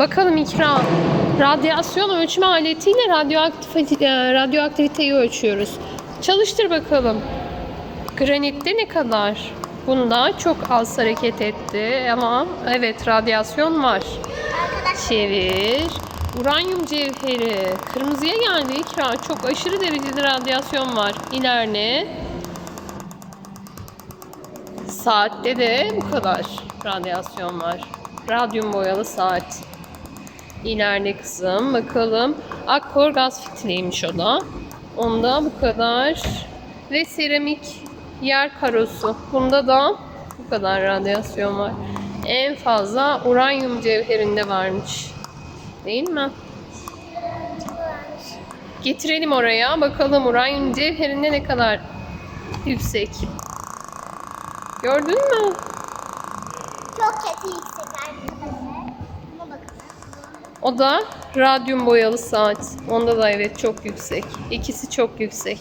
Bakalım ikra. Radyasyon ölçme aletiyle radyoaktif, e, radyoaktiviteyi ölçüyoruz. Çalıştır bakalım. Granitte ne kadar? Bunda çok az hareket etti ama evet radyasyon var. Çevir. Uranyum cevheri. Kırmızıya geldi ikra. Çok aşırı derecede radyasyon var. İlerle. Saatte de bu kadar radyasyon var. Radyum boyalı saat. İlerle kızım. Bakalım. Akkor gaz filtreymiş o da. Onda bu kadar. Ve seramik yer karosu. Bunda da bu kadar radyasyon var. En fazla uranyum cevherinde varmış. Değil mi? Getirelim oraya. Bakalım uranyum cevherinde ne kadar yüksek. Gördün mü? çok kötü yüksek arkadaşlar. O da radyum boyalı saat. Onda da evet çok yüksek. İkisi çok yüksek.